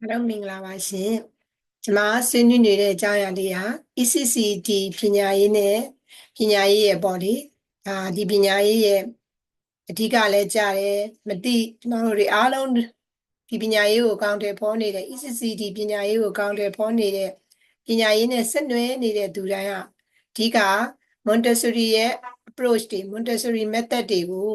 အားလုံးမင်္ဂလာပါရှင်ကျွန်မဆွေးနွေးနေတဲ့အကြောင်းအရာလေးဟာ ECCD ပညာရေးနဲ့ပညာရေးရဲ့ပေါ့လေဒါဒီပညာရေးရဲ့အဓိကလည်းကြားတယ်မတိကျွန်တော်တို့တွေအားလုံးဒီပညာရေးကိုအကောင့်တွေဖော်နေတဲ့ ECCD ပညာရေးကိုအကောင့်တွေဖော်နေတဲ့ပညာရေးနဲ့ဆက်နွယ်နေတဲ့သူတိုင်းဟာအဓိက Montessori ရဲ့ approach တွေ Montessori method တွေကို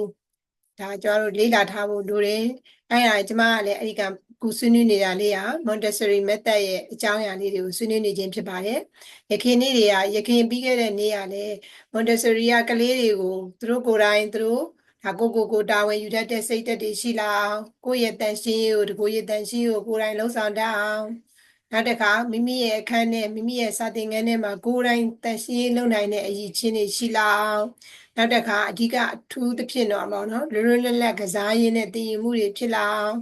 ဒါကျွန်တော်တို့လေ့လာထားဖို့လိုတယ်အဲ့ဒါကျွန်မကလည်းအဲ့ဒီက ခုဆွေးနွေးနေတာလေးဟာ Montessori method ရဲ့အကြောင်းအရာလေးတွေကိုဆွေးနွေးနေခြင်းဖြစ်ပါတယ်။ယခင်နေ့တွေကယခင်ပြီးခဲ့တဲ့နေ့ကလည်း Montessori ကကလေးတွေကိုသူတို့ကိုယ်တိုင်သူတို့ဒါကိုကိုကိုတာဝန်ယူတတ်တဲ့စိတ်သက်တွေရှိလာအောင်ကိုယ့်ရဲ့တန်ရှင်းရေးကိုတကိုယ့်ရဲ့တန်ရှင်းရေးကိုကိုယ်တိုင်လှုပ်ဆောင်တတ်အောင်နောက်တစ်ခါမိမိရဲ့အခန်းနဲ့မိမိရဲ့စာသင်ခန်းထဲမှာကိုယ်တိုင်တန်ရှင်းရေးလုပ်နိုင်တဲ့အရည်ချင်းတွေရှိလာအောင်နောက်တစ်ခါအဓိကအထူးသဖြင့်တော့ပေါ့နော်လွတ်လွတ်လပ်လပ်ကစားရင်းနဲ့တည်ယူမှုတွေဖြစ်လာအောင်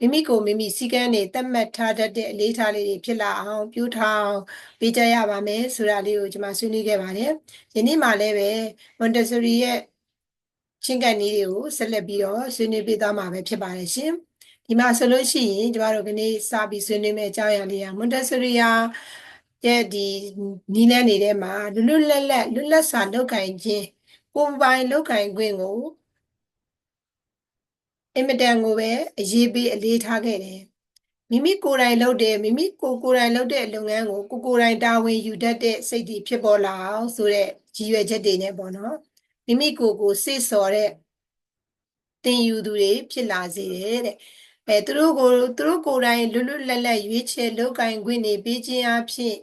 မိမိကိုမိမိစီကံတွေတတ်မှတ်ထားတတ်တဲ့အလေးထားလေးတွေဖြစ်လာအောင်ပြုထောင်ပေးကြရပါမယ်ဆိုတာလေးကိုကျွန်မဆွေးနွေးခဲ့ပါတယ်ယနေ့မှလည်းပဲ Montessori ရဲ့ချင်းကန်နည်းတွေကိုဆက်လက်ပြီးတော့ဆွေးနွေးပေးသွားမှာပဲဖြစ်ပါတယ်ရှင်ဒီမှာဆိုလို့ရှိရင်ကျမတို့ကနေ့စပြီးဆွေးနွေးမယ့်အကြောင်းအရာလေးက Montessori ရဲ့ဒီနီးလန်းနေတဲ့မှာလွတ်လွတ်လပ်လပ်လွတ်လပ်စွာလုပ်ကင်ခြင်းကိုယ်ပိုင်လုပ်ကင်ခွင့်ကို အင်မတန်ကိုပဲအရေးပေးအလေးထားခဲ့တယ်မိမိကိုယ်တိုင်လုပ်တယ်မိမိကိုကိုယ်တိုင်လုပ်တဲ့လုပ်ငန်းကိုကိုကိုယ်တိုင်တာဝန်ယူတတ်တဲ့စိတ်တွေဖြစ်ပေါ်လာအောင်ဆိုတဲ့ရည်ရွယ်ချက်တွေနဲ့ပေါ့နော်မိမိကိုယ်ကိုစိတ်ဆော်တဲ့တင်ယူသူတွေဖြစ်လာစေတယ်တဲ့အဲသူတို့ကိုသူတို့ကိုယ်တိုင်လွတ်လွတ်လပ်လပ်ရွေးချယ်လုပ်ကင်ခွင့်နေပေးခြင်းအဖြစ်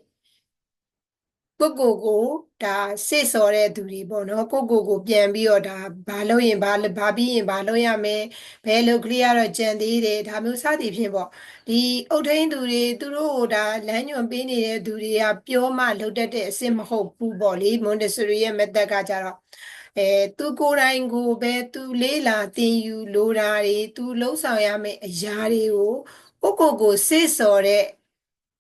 ကိုကိုကိုဒါစိတ်စော်တဲ့သူတွေပေါ့နော်ကိုကိုကိုပြန်ပြီးတော့ဒါဘာလုပ်ရင်ဘာဘာပြီးရင်ဘာလုပ်ရမယ်ဘယ်လုပ်ကလေးကတော့ကြံသေးတယ်ဒါမျိုးစသည်ဖြင့်ပေါ့ဒီအုတ်ထိန်သူတွေသူတို့ကိုဒါလမ်းညွှန်ပေးနေတဲ့သူတွေကပြောမှလုပ်တတ်တဲ့အစ်မဟုတ်ဘူးပေါ့လေမွန်တဆူရီရဲ့ method ကကြတော့အဲသူကိုယ်တိုင်ကိုပဲသူလေးလာသင်ယူလိုတာတွေသူလှုပ်ဆောင်ရမယ့်အရာတွေကိုကိုကိုကိုစိတ်စော်တဲ့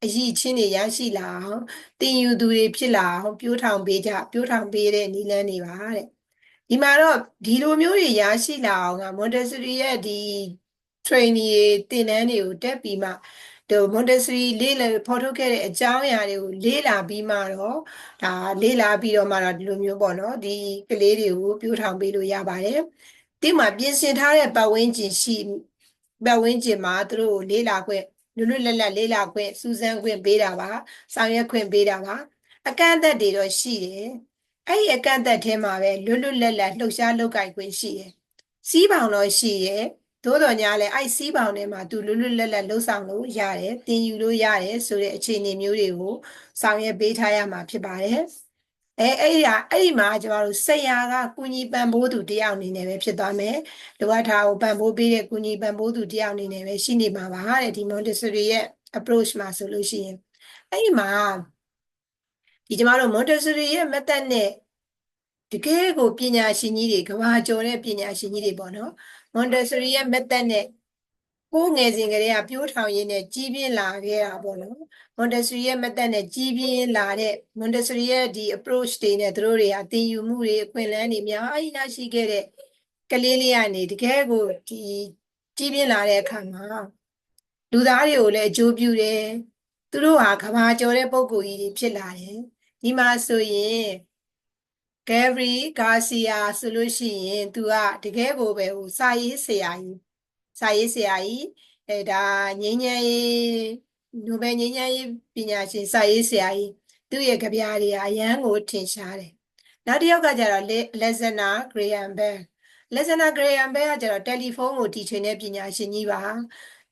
အရည်ချင်းတွေရရှိလာအောင်တင်ယူသူတွေဖြစ်လာအောင်ပြိုးထောင်ပေးကြပြိုးထောင်ပေးတဲ့နည်းလမ်းတွေပါတဲ့ဒီမှာတော့ဒီလိုမျိုးတွေရရှိလာအောင်က Montessori ရဲ့ဒီ training တွေသင်တန်းတွေကိုတက်ပြီးမှဒီ Montessori လေ့လာဖော်ထုတ်ခဲ့တဲ့အကြောင်းအရာတွေကိုလေ့လာပြီးမှတော့ဒါလေ့လာပြီးတော့မှတော့ဒီလိုမျိုးပေါ့နော်ဒီကလေးတွေကိုပြိုးထောင်ပေးလို့ရပါတယ်ဒီမှာပြင်ဆင်ထားတဲ့ပတ်ဝန်းကျင်ရှိပတ်ဝန်းကျင်မှာသူတို့လေ့လာခွင့် လွတ်လွတ်လပ်လပ်လေးလာခွင့်စူးစမ်းခွင့်ပေးတာပါဆောင်ရွက်ခွင့်ပေးတာပါအကန့်အသတ်တွေတော့ရှိတယ်အဲ့ဒီအကန့်အသတ်ထဲမှာပဲလွတ်လွတ်လပ်လပ်လှုပ်ရှားလုပ်ကိုင်ခွင့်ရှိတယ်စီးပေါင်တော့ရှိရဲ့သို့တော်ညာလဲအဲ့စီးပေါင်ထဲမှာသူလွတ်လွတ်လပ်လပ်လှုပ်ဆောင်လို့ရတယ်တင်ယူလို့ရတယ်ဆိုတဲ့အခြေအနေမျိုးတွေကိုဆောင်ရွက်ပေးထားရမှာဖြစ်ပါတယ် အဲအဲ့ဒီအဲ့ဒီမှာကျမတို့ဆက်ရာကကုညီပံပိုးသူတယောက်အနေနဲ့ပဲဖြစ်သွားမယ်လိုအပ်တာကိုပံပိုးပေးတဲ့ကုညီပံပိုးသူတယောက်အနေနဲ့ပဲရှိနေမှာပါတဲ့ဒီ Montessori ရဲ့ approach မှာဆိုလို့ရှိရင်အဲ့ဒီမှာဒီကျမတို့ Montessori ရဲ့ method နဲ့တကယ်ကိုပညာရှင်ကြီးတွေကဘာကျော်တဲ့ပညာရှင်ကြီးတွေပေါ့နော် Montessori ရဲ့ method နဲ့ကိုငယ်စဉ်ကလေးကပြိုးထောင်ရင်းနဲ့ကြီးပြင်းလာခဲ့တာပေါ့နော် Montessori ရဲ့ method နဲ့ကြီးပြင်းလာတဲ့ Montessori ရဲ့ဒီ approach တွေနဲ့သူတို့တွေကသင်ယူမှုတွေအခွင့်အလမ်းတွေအများကြီးရရှိခဲ့တဲ့ကလေးလေးကနေတကယ်ကိုဒီကြီးပြင်းလာတဲ့အခါမှာလူသားတွေကိုလည်းအကျိုးပြုတယ်သူတို့ဟာကဘာကျော်တဲ့ပုံကိုယ်ကြီးတွေဖြစ်လာတယ်ဒီမှာဆိုရင်ဂယ်ဘရီဂါစီယာဆိုလို့ရှိရင် သူကတကယ်ကိုပဲဟိုစာရေးဆရာကြီးစာရေးဆရာကြီးအဲဒါငင်းငယ်ရေး နိုဘယ်ငင်းငယ်ရေးပညာရှင်စာရေးဆရာကြီးသူ့ရဲ့ကြပြားတွေအရန်ကိုထင်ရှားတယ်နောက်တစ်ယောက်ကကျတော့လက်ဇနာဂရေယမ်ဘဲလက်ဇနာဂရေယမ်ဘဲကကျတော့တယ်လီဖုန်းကိုတီထွင်တဲ့ပညာရှင်ကြီးပါ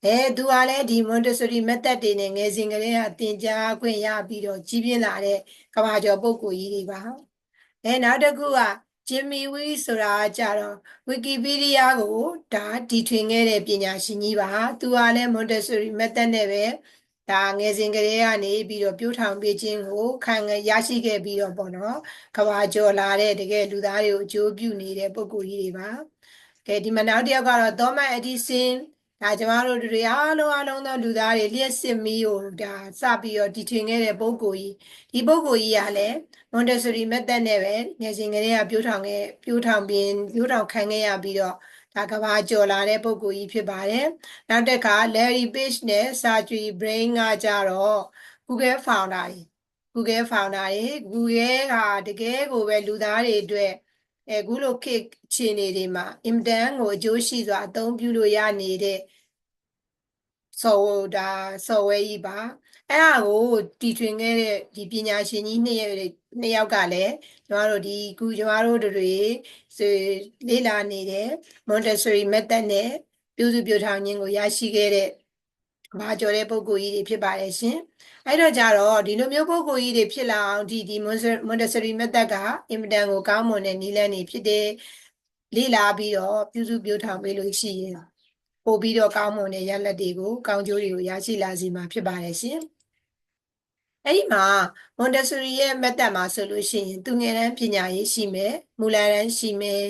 အဲသူကလည်းဒီ Montessori method တွေနဲ့ငယ်စဉ်ကလေးကသင်ကြားခွင့်ရပြီးတော့ကြီးပြင်းလာတဲ့ကဘာကျော်ပုဂ္ဂိုလ်ကြီးတွေပါအဲနောက်တစ်ခုကဂျင်မီဝီဆိုတာကြတော့ဝီကီပီးဒီးယားကိုဒါတီထွင်ခဲ့တဲ့ပညာရှင်ကြီးပါသူကလည်း Montessori method နဲ့ပဲ ဒါငယ်စဉ်ကလေးကနေပြီးတော့ပြိုးထောင်ပေးခြင်းကိုခံရရှိခဲ့ပြီးတော့ပေါ့နော်ကဘာကျော်လာတဲ့တကယ်လူသားတွေကိုအကျိုးပြုနေတဲ့ပုဂ္ဂိုလ်ကြီးတွေပါကဲဒီမှာနောက်တစ်ယောက်ကတော့ Thomas Edison ဒါကျမတို့တွေအားလုံးအားလုံးသောလူသားတွေလျှက်စစ်မီးကိုဒါစပြီးတော့တီထွင်ခဲ့တဲ့ပုံကိုကြီးဒီပုံကိုကြီးကလည်း Montessori method နဲ့ပဲငယ်စဉ်ကလေးကပြိုးထောင်ခဲ့ပြိုးထောင်ပြီးပြိုးထောင်ခံခဲ့ရပြီးတော့ ဒါကဘာကျော်လာတဲ့ပုဂ္ဂိုလ်ကြီးဖြစ်ပါတယ်နောက်တစ်ခါ Larry Page နဲ့ Sergey Brin ကကြတော့ Google founder တွေ Google founder တွေ Google ကတကယ်ကိုပဲလူသားတွေအတွက်အခုလိုခေတ်အခြေအနေတွေမှာအင်တန်ကိုအကျိုးရှိစွာအသုံးပြုလို့ရနေတဲ့ software ဒါ software ကြီးပါအဲ့ဒါကိုတီထွင်ခဲ့တဲ့ဒီပညာရှင်ကြီးနှစ်ယောက်နှစ်ယောက်ကလည်းကျမတို့ဒီခုကျမတို့တွေဆိုလေ့လာနေတဲ့ Montessori method နဲ့ပြုစုပြောထောင်ခြင်းကိုရရှိခဲ့တဲ့ဘာကျော်တဲ့ပုံကိုကြီးတွေဖြစ်ပါတယ်ရှင်အဲ့တော့ကြတော့ဒီလိုမျိုးပုံကိုကြီးတွေဖြစ်လာအောင်ဒီဒီ Montessori method ကအင်မတန်ကိုကောင်းမွန်တဲ့နည်းလမ်းတွေဖြစ်တဲ့လေ့လာပြီးတော့ပြုစုပြောထောင်ပေးလို့ရှိရင် ပို့ပြီးတော့ကောင်းမွန်တဲ့ရလဒ်တွေကိုကောင်းကျိုးတွေကိုရရှိလာစေမှာဖြစ်ပါတယ်ရှင်အဲ့ဒီမှာ Montessori ရဲ့ method မှာဆိုလို့ရှိရင်သူငယ်တန်းပညာရေးရှိမယ်မူလတန်းရှိမယ်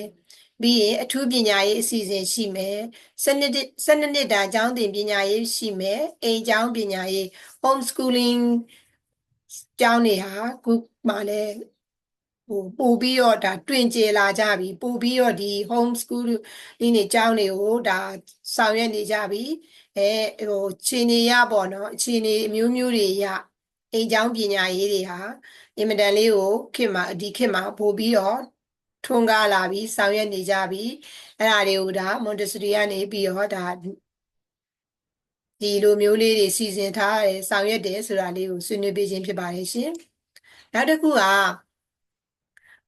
ပြီးရင်အထူးပညာရေးအစီအစဉ်ရှိမယ်စနစ်စနစ်နှစ်တာကျောင်းသင်ပညာရေးရှိမယ်အိမ်ကျောင်းပညာရေး homeschooling ကျောင်းတွေဟာခုမှလည်း ဟိုပို့ပြီးတော့ဒါတွင်ကျလာကြပြီပို့ပြီးတော့ဒီ home school ဒီနေကျောင်းတွေကိုဒါဆောင်ရွက်နေကြပြီအဲဟိုခြေနေရပေါ့နော်ခြေနေအမျိုးမျိုးတွေရအိမ်ကျောင်းပညာရေးတွေဟာအင်မတန်လေးကိုခေတ်မှာဒီခေတ်မှာပို့ပြီးတော့ထွန်းကားလာပြီးဆောင်ရွက်နေကြပြီအဲ့ဒါတွေကိုဒါ Montessori ကနေပြီးတော့ဒါဒီလိုမျိုးလေးတွေစီစဉ်ထားတယ်ဆောင်ရွက်တယ်ဆိုတာလေးကိုဆွေးနွေးပေးခြင်းဖြစ်ပါတယ်ရှင်နောက်တစ်ခုက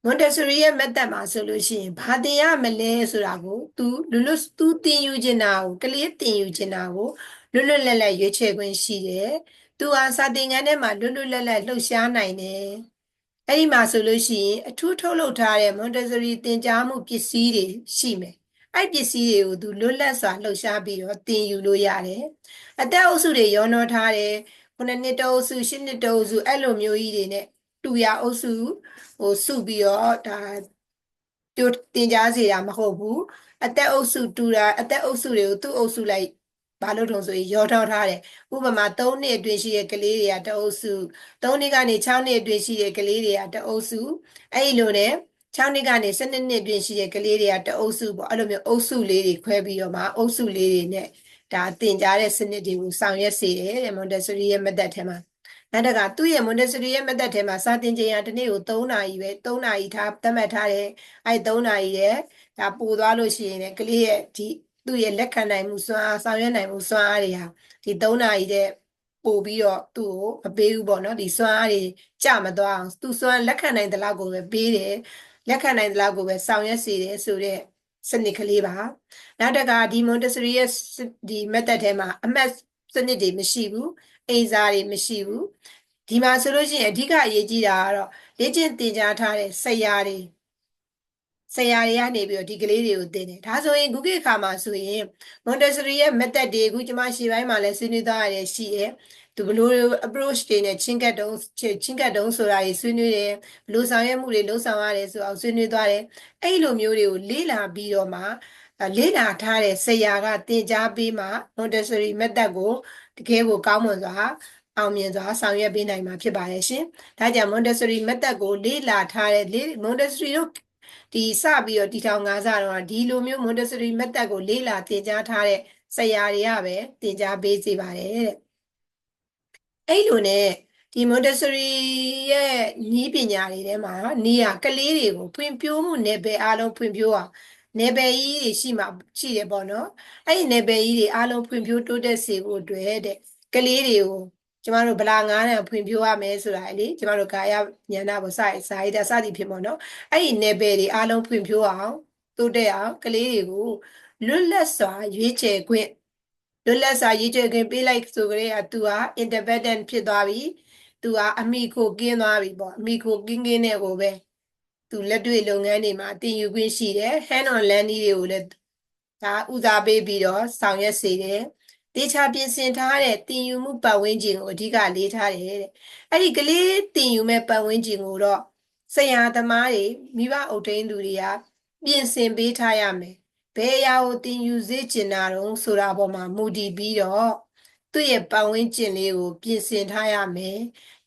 Montessori ရဲ့ method မှာဆိုလို့ရှိရင်ဘာသင်ရမလဲဆိုတာကို तू လွတ်လွတ် तू သင်ယူချင်တာကိုကလေးသင်ယူချင်တာကိုလွတ်လွတ်လပ်လပ်ရွေးချယ်ခွင့်ရှိတယ်။ तू ဟာစာသင်ခန်းထဲမှာလွတ်လွတ်လပ်လပ်လှုပ်ရှားနိုင်တယ်။အဲ့ဒီမှာဆိုလို့ရှိရင်အထူးထုတ်လုပ်ထားတဲ့ Montessori သင်ကြားမှုပစ္စည်းတွေရှိမယ်။အဲ့ပစ္စည်းတွေကို तू လွတ်လပ်စွာလှုပ်ရှားပြီးတော့သင်ယူလို့ရတယ်။အသက်အုပ်စုတွေရောနှောထားတယ်။ခုနှစ်နှစ်တအုပ်စုရှစ်နှစ်တအုပ်စုအဲ့လိုမျိုးကြီးတွေနဲ့ တူရအုပ်စုဟိုစုပြီးတော့ဒါပြတင်ကြားစေတာမဟုတ်ဘူးအသက်အုပ်စုတူတာအသက်အုပ်စုတွေကိုသူ့အုပ်စုလိုက်ဘာလို့ထုံဆိုရင်ရောထောက်ထားတယ်ဥပမာ3နှစ်အတွင်းရှိတဲ့ကလေးတွေကတအုပ်စု3နှစ်ကနေ6နှစ်အတွင်းရှိတဲ့ကလေးတွေကတအုပ်စုအဲ့ဒီလိုနဲ့6နှစ်ကနေ12နှစ်အတွင်းရှိတဲ့ကလေးတွေကတအုပ်စုပေါ့အဲ့လိုမျိုးအုပ်စုလေးတွေခွဲပြီးတော့မှအုပ်စုလေးတွေနဲ့ဒါတင်ကြားတဲ့စနစ်တွေကိုဆောင်ရွက်စေတယ်တဲ့ Montessori ရဲ့ method ထဲမှာ နောက်တကသူ့ရဲ့ Montessori ရဲ့ method ထဲမှာစာသင်ချိန်ဟာတစ်နေ့ကို3နာရီပဲ3နာရီထားသတ်မှတ်ထားတယ်အဲ3နာရီရဲ့ဒါပို့သွားလို့ရှိရင်လည်းကလေးရဲ့ဒီသူ့ရဲ့လက်ခံနိုင်မှုစွမ်းအားဆောင်ရွက်နိုင်မှုစွမ်းအားတွေဟာဒီ3နာရီတဲ့ပို့ပြီးတော့သူ့ကိုမပေးဘူးပေါ့နော်ဒီစွမ်းအားတွေကြမသွားအောင်သူစွမ်းလက်ခံနိုင်တဲ့လောက်ကိုပဲပေးတယ်လက်ခံနိုင်တဲ့လောက်ကိုပဲဆောင်ရွက်စေတယ်ဆိုတော့စနစ်ကလေးပါနောက်တကဒီ Montessori ရဲ့ဒီ method ထဲမှာအမှတ်စနစ်တွေမရှိဘူး အိမ်စာတွေမရှိဘူးဒီမှာဆိုလို့ရှိရင်အဓိကအရေးကြီးတာကတော့လေ့ကျင့်သင်ကြားထားတဲ့ဆရာတွေဆရာတွေကနေပြီးတော့ဒီကလေးတွေကိုသင်တယ်ဒါဆိုရင်ခုခေတ်အခါမှာဆိုရင် Montessori ရဲ့ method တွေအခုကျွန်မရှိပိုင်းမှာလည်းဆွေးနွေးသားရတယ်ရှိရဲ့သူဘလို့ approach တွေနဲ့ချင်းကတ်တုံးချင်းကတ်တုံးဆိုတာတွေဆွေးနွေးတယ်ဘလို့ဆောင်ရွက်မှုတွေလှုပ်ဆောင်ရတယ်ဆိုအောင်ဆွေးနွေးသွားတယ်အဲ့လိုမျိုးတွေကိုလေ့လာပြီးတော့မှ လေ့လာထားတဲ့ဆရာကသင်ကြားပေးမှ Montessori method ကိုတကယ်ကိုကောင်းမွန်စွာအောင်မြင်စွာဆောင်ရွက်ပေးနိုင်မှာဖြစ်ပါတယ်ရှင်။ဒါကြောင့် Montessori method ကိုလေ့လာထားတဲ့ Montessori တို့ဒီစပြီးတော့တီထောင်ငါးစတော့ဒီလိုမျိုး Montessori method ကိုလေ့လာသင်ကြားထားတဲ့ဆရာတွေကပဲသင်ကြားပေးစေပါတယ်တဲ့။အဲ့လိုနဲ့ဒီ Montessori ရဲ့နည်းပညာတွေထဲမှာနေရကလေးတွေကိုဖွံ့ဖြိုးမှုနယ်ပယ်အားလုံးဖွံ့ဖြိုးအောင် နယ်ပယ်ကြီးတွေရှိမှရှိတယ်ပေါ့နော်အဲ့ဒီနယ်ပယ်ကြီးတွေအားလုံးဖွံ့ဖြိုးတိုးတက်စေဖို့အတွက်တဲ့ကလေးတွေကိုကျမတို့ဗလာငားနဲ့ဖွံ့ဖြိုးရမယ်ဆိုတာလေကျမတို့ကာယဉာဏပေါ့စာစာရည်တာစသည်ဖြစ်ပေါ့နော်အဲ့ဒီနယ်ပယ်တွေအားလုံးဖွံ့ဖြိုးအောင်တိုးတက်အောင်ကလေးတွေကိုလွတ်လပ်စွာရွေးချယ်ခွင့်လွတ်လပ်စွာရွေးချယ်ခွင့်ပေးလိုက်ဆိုကြတဲ့ကသူဟာ independent ဖြစ်သွားပြီသူကအမိကိုကင်းသွားပြီပေါ့အမိကိုကင်းကင်းနဲ့ကိုပဲ သူလက်တွေ့လုပ်ငန်းတွေမှာတင်ယူခွင့်ရှိတယ် hand on land တွေကိုလည်းဒါဦးစားပေးပြီးတော့ဆောင်ရွက်စေတယ်တေချာပြင်ဆင်ထားတဲ့တင်ယူမှုပတ်ဝန်းကျင်ကိုအဓိကလေးထားတယ်တဲ့အဲ့ဒီကလေးတင်ယူမဲ့ပတ်ဝန်းကျင်ကိုတော့ဆရာသမားတွေမိဘအုပ်ထိန်းသူတွေကပြင်ဆင်ပေးထားရမယ်ဘယ်အရာကိုတင်ယူစေချင်တာတုံးဆိုတာပေါ်မှာမူတည်ပြီးတော့သူ့ရဲ့ပတ်ဝန်းကျင်လေးကို ပြင်ဆင်ထားရမယ်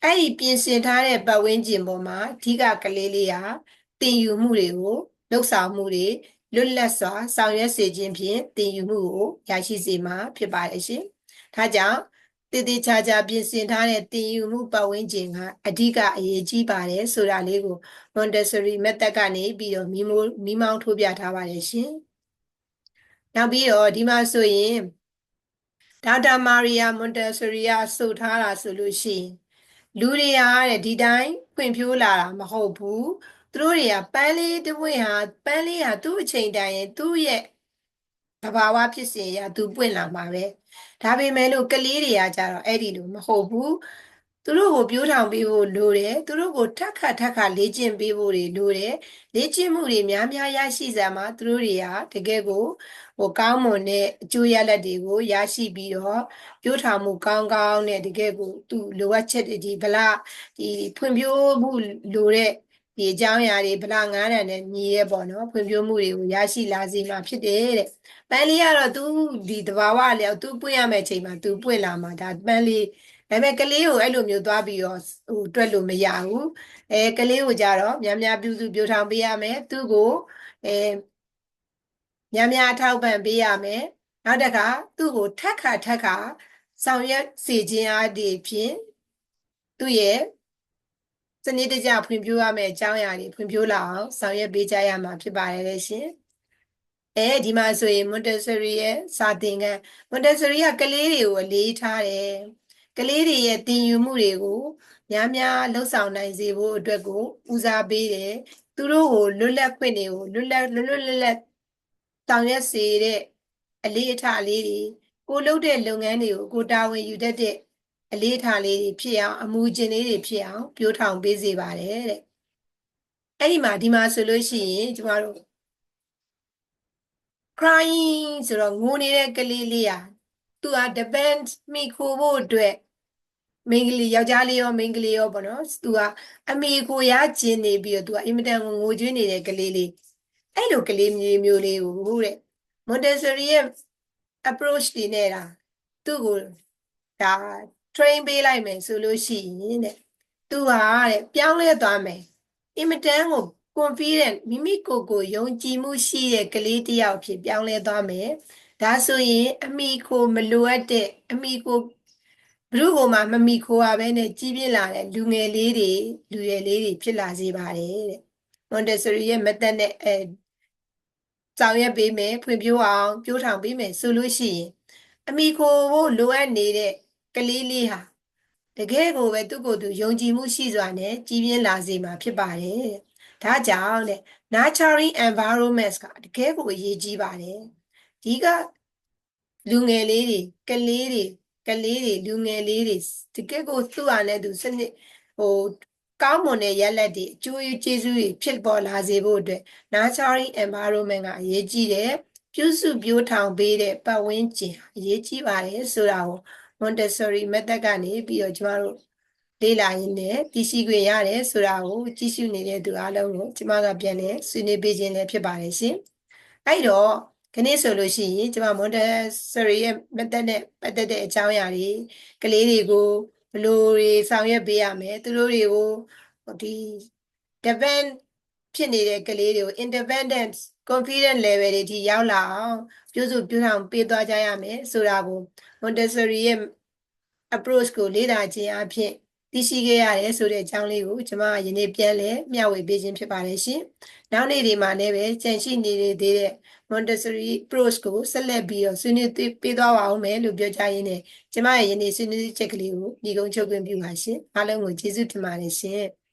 အဲ့ဒီပြင်ဆင်ထားတဲ့ပတ်ဝန်းကျင်ပေါ်မှာအဓိကကလေးလေးဟာ တင်ယူမှုတွေကိုလှုပ်ဆောင်မှုတွေလွတ်လပ်စွာဆောင်ရွက်စေခြင်းဖြင့်သင်ယူမှုကိုရရှိစေမှာဖြစ်ပါတယ်ရှင်။ဒါကြောင့်တည်တည်ချာချာပြင်ဆင်ထားတဲ့သင်ယူမှုပတ်ဝန်းကျင်ကအဓိကအရေးကြီးပါတယ်ဆိုတာလေးကို Montessori method ကနေပြီးတော့မိမိုးမိမောင်းထိုးပြထားပါတယ်ရှင်။နောက်ပြီးတော့ဒီမှာဆိုရင်ဒေါက်တာမာရီယာမွန်တက်ဆရီယာဆိုထားတာဆိုလို့ရှိရင်လူတွေကတဲ့ဒီတိုင်းဖွင့်ဖြိုးလာတာမဟုတ်ဘူး သူတို့တွေကပန်းလေးတစ်ပွင့်ဟာပန်းလေးဟာသူ့အချိန်တိုင်းရင်သူ့ရဲ့သဘာဝဖြစ်စဉ်အရသူပွင့်လာမှာပဲဒါပေမဲ့လို့ကလေးတွေကကြတော့အဲ့ဒီလိုမဟုတ်ဘူးသူတို့ကိုပြိုးထောင်ပေးဖို့လိုတယ်သူတို့ကိုထက်ခါထက်ခါလေ့ကျင့်ပေးဖို့တွေလိုတယ်လေ့ကျင့်မှုတွေများများရရှိစမှာသူတို့တွေကတကယ်ကိုဟိုကောင်းမွန်တဲ့အကျိုးရလဒ်တွေကိုရရှိပြီးတော့ပြိုးထောင်မှုကောင်းကောင်းနဲ့တကယ်ကိုသူလိုအပ်ချက်တွေဒီဗလာဒီဖွံ့ဖြိုးမှုလိုတဲ့ ဒီအကြောင်းအရာတွေဗလာငားတန်နဲ့ညီရဲပေါ့နော်ဖွံ့ဖြိုးမှုတွေကိုရရှိလာစေမှာဖြစ်တယ်တဲ့ပန်းလေးကတော့ तू ဒီတဘာဝလျောက် तू ပွင့်ရမယ့်အချိန်မှာ तू ပွင့်လာမှာဒါပန်းလေးဒါပေမဲ့ကလေးကိုအဲ့လိုမျိုးသွားပြီးတော့ဟိုတွက်လို့မရဘူးအဲကလေးကိုကြတော့များများပြုစုပြောထောင်ပေးရမယ်သူ့ကိုအဲများများထောက်ပံ့ပေးရမယ်နောက်တစ်ခါသူ့ကိုထက်ခါထက်ခါဆောင်ရွက်စေခြင်းအားဒီဖြင့်သူ့ရဲ့ စနစ်တကျဖွံ့ဖြိုးရမယ့်အကြောင်းအရာတွေဖွံ့ဖြိုးလာအောင်ဆောင်ရွက်ပေးကြရမှာဖြစ်ပါတယ်လေရှင်အဲဒီမှာဆိုရင်မွန်တက်ဆရီရဲ့စာသင်ခန်းမွန်တက်ဆရီကကလေးတွေကိုအလေးထားတယ်ကလေးတွေရဲ့သင်ယူမှုတွေကိုများများလှုပ်ဆောင်နိုင်စေဖို့အတွက်ကိုဦးစားပေးတယ်သူတို့ကိုလွတ်လပ်ခွင့်တွေကိုလွတ်လပ်လွတ်လွတ်လပ်လပ်တောင်းရစေတဲ့အလေးအထားလေးတွေကိုလုပ်တဲ့လုပ်ငန်းတွေကိုကိုတာဝန်ယူတတ်တဲ့ အလေးထားလေးတွေဖြစ်အောင်အမူအကျင့်လေးတွေဖြစ်အောင်ပြိုးထောင်ပေးစေပါတယ်တဲ့အဲ့ဒီမှာဒီမှာဆိုလို့ရှိရင်ကျမတို့ crying ဆိုတော့ငိုနေတဲ့ကလေးလေးอ่ะသူက depend မိခိုးဖို့အတွက်မိန်းကလေးယောက်ျားလေးရောမိန်းကလေးရောပေါ့နော်သူကအမေကိုရကျင်နေပြီးတော့သူကအင်မတန်ကိုငိုကြွေးနေတဲ့ကလေးလေးအဲ့လိုကလေးမျိုးမျိုးလေးကိုတဲ့ Montessori ရဲ့ approach တွေနဲ့တာသူ့ကိုဒါ train ပေးလိုက်မယ်ဆိုလို့ရှိရင်တဲ့သူဟာတဲ့ပြောင်းလဲသွားမယ်အင်မတန်ကို confident မိမိကိုယ်ကိုယုံကြည်မှုရှိတဲ့ကလေးတစ်ယောက်ဖြစ်ပြောင်းလဲသွားမယ်ဒါဆိုရင်အမိကိုမလိုအပ်တဲ့အမိကိုဘ누구ကိုမှမမိခိုးရဘဲနဲ့ကြီးပြင်းလာတဲ့လူငယ်လေးတွေလူရွယ်လေးတွေဖြစ်လာစေပါတယ်တဲ့မွန်တက်ဆရီရဲ့ method နဲ့အဲဆောင်ရွက်ပေးမယ်ဖွံ့ဖြိုးအောင်ပြိုးထောင်ပေးမယ်ဆိုလို့ရှိရင်အမိခိုးဖို့လိုအပ်နေတဲ့ ကလေးလေးဟာတကယ်ကိုပဲသူ့ကိုယ်သူယုံကြည်မှုရှိစွာနဲ့ကြီးပြင်းလာစေမှာဖြစ်ပါတယ်တဲ့ဒါကြောင့်တဲ့ nurturing environments ကတကယ်ကိုအရေးကြီးပါတယ်ဒီကလူငယ်လေးတွေကလေးတွေကလေးတွေလူငယ်လေးတွေတကယ်ကိုသူ့ဟာနဲ့သူစနစ်ဟိုကောင်းမွန်တဲ့ရက်လက်တွေအကျိုးကျေးဇူးတွေဖြစ်ပေါ်လာစေဖို့အတွက် nurturing environment ကအရေးကြီးတယ်ပြုစုပြောထောင်ပေးတဲ့ပတ်ဝန်းကျင်အရေးကြီးပါတယ်ဆိုတာကို Montessori method ကနေပြီးတော့ကျမတို့လေ့လာရင်းနဲ့သိရှိခွင့်ရတယ်ဆိုတာကိုကြည့်ရှုနေတဲ့သူအားလုံးကိုကျမကပြန်လဲဆွေးနွေးပေးခြင်းလည်းဖြစ်ပါတယ်ရှင်အဲ့တော့ခဏဆိုလို့ရှိရင်ကျမ Montessori ရဲ့ method နဲ့ပတ်သက်တဲ့အကြောင်းအရာတွေကလေးတွေကိုဘယ်လိုတွေဆောင်ရွက်ပေးရမလဲသူတို့တွေကိုဒီ depend ဖြစ်နေတဲ့ကလေးတွေကို independence confident level တွေထိရောက်လာအောင်ပြုစုပြုဆောင်ပေးသွားကြရမယ်ဆိုတာကို Montessori ရဲ့ approach ကိုလေ့လာခြင်းအပြင်သိရှိခဲ့ရတယ်ဆိုတဲ့အကြောင်းလေးကိုကျွန်မယနေ့ပြန်လဲမျှဝေပေးခြင်းဖြစ်ပါတယ်ရှင်။နောက်နေ့ဒီမှာလည်းပဲကြံရှိနေသေးတဲ့ Montessori approach ကိုဆက်လက်ပြီးတော့ဆွေးနွေးပေးသွားပါအောင်မယ်လို့ပြောကြရင်းနဲ့ကျွန်မရဲ့ယနေ့ဆွေးနွေးချက်ကလေးကိုညီကုန်းချုပ်ခွင့်ပြုပါရှင်။အားလုံးကိုကျေးဇူးတင်ပါတယ်ရှင်။